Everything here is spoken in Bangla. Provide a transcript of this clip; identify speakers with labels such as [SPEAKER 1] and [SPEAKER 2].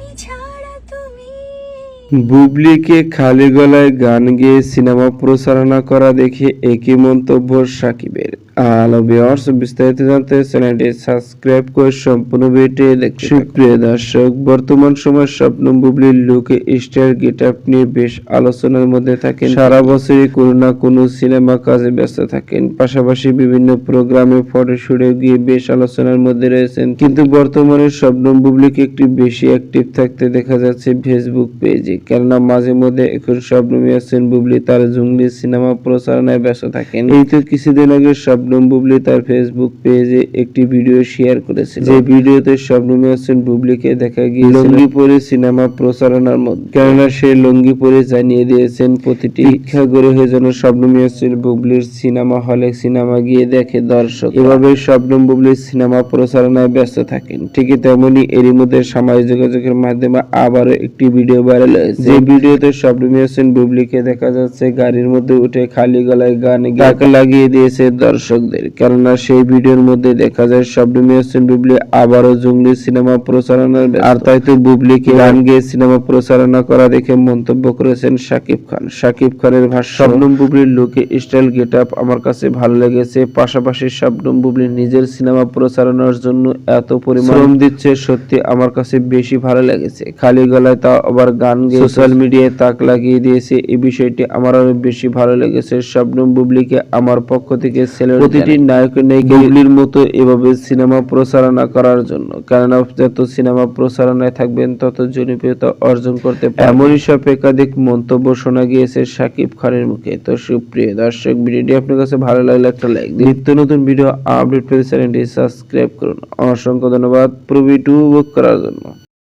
[SPEAKER 1] তুমি ছাড়া তুমি
[SPEAKER 2] বুবলিকে খালি গলায় গান গেয়ে সিনেমা প্রচারণা করা দেখে একই মন্তব্য সাকিবের। হ্যালো ভিউয়ার্স বিস্তারিত জানতে চ্যানেলটি সাবস্ক্রাইব করে সম্পূর্ণ ভিডিওটি দেখতে সুপ্রিয় দর্শক, বর্তমান সময় স্বপ্ন বুবলির লুকে স্টাইল গেটআপ নিয়ে বেশ আলোচনার মধ্যে থাকেন। সারা বছরই কোনো না কোনো সিনেমা কাজে ব্যস্ত থাকেন। পাশাপাশি বিভিন্ন প্রোগ্রামে ফটো ফটোশুটে গিয়ে বেশ আলোচনার মধ্যে রয়েছেন। কিন্তু বর্তমানে স্বপ্নম বুবলিকে একটি বেশি অ্যাক্টিভ থাকতে দেখা যাচ্ছে ফেসবুক পেজে কেননা মাঝে মধ্যে এখন স্বপ্নম ইয়াসিন বুবলি তার জঙ্গলি সিনেমা প্রচারণায় ব্যস্ত থাকেন। এই তো কিছুদিন আগে স্বপ্নম বুবলি তার ফেসবুক পেজে একটি ভিডিও শেয়ার করেছে যে ভিডিওতে স্বপ্নম ইয়াসিন বুবলিকে দেখা গিয়ে লঙ্গি পরে সিনেমা প্রচারণার মধ্যে। কেননা সে লঙ্গি পরে জানিয়ে দিয়েছেন, প্রতিটি ইচ্ছা করে হয়ে যেন স্বপ্নম ইয়াসিন বুবলির সিনেমা হলে সিনেমা গিয়ে দেখে দর্শক। এভাবে স্বপ্নম বুবলির সিনেমা প্রচারণায় ব্যস্ত থাকেন। ঠিকই তেমনি এরই মধ্যে সামাজিক যোগাযোগের মাধ্যমে আবারও একটি ভিডিও ভাইরাল হয়েছে। যে ভিডিওতে স্বপ্নম ইয়াসিন বুবলিকে দেখা যাচ্ছে গাড়ির মধ্যে উঠে খালি গলায় গান গাকে লাগিয়ে দিয়েছে দর্শকদের। কেননা সেই ভিডিওর মধ্যে দেখা যায় স্বপ্নম ইয়াসিন বুবলি আবারও জঙ্গলি সিনেমা প্রচারণার আর তাই তো বুবলিকে গান গেয়ে সিনেমা প্রচারণা করা দেখে মন্তব্য করেছেন শাকিব খান। শাকিব খানের ভাষ্য শবনম বুবলির লুকে স্টাইল গেট আপ আমার কাছে ভালো লেগেছে পাশাপাশি শবনম বুবলি নিজের সিনেমা প্রচারণার জন্য এত পরিমাণ দিচ্ছে সত্যি আমার কাছে বেশি ভালো লেগেছে। খালি গলায় তা আবার গান গেয়ে সোশ্যাল মিডিয়ায় তাক লাগিয়ে দিয়েছে। এই বিষয়টি আমার অনেক বেশি ভালো লেগেছে। শবনম বুবলিকে আমার পক্ষ থেকে ছেলে প্রতিটি নায়ক নায়িকা মতো এভাবে সিনেমা প্রচারণা করার জন্য। কেননা যত সিনেমা প্রচারণায় থাকবেন তত জনপ্রিয়তা অর্জন করতে এমনই সব একাধিক মন্তব্য শোনা গিয়েছে সাকিব খানের মুখে। তো সুপ্রিয় দর্শক ভিডিওটি আপনার কাছে ভালো লাগলে একটা লাইক দিন নিত্য নতুন ভিডিও আপডেট পেতে চ্যানেলটি সাবস্ক্রাইব করুন। অসংখ্য ধন্যবাদ প্রবি টু বুক করার জন্য।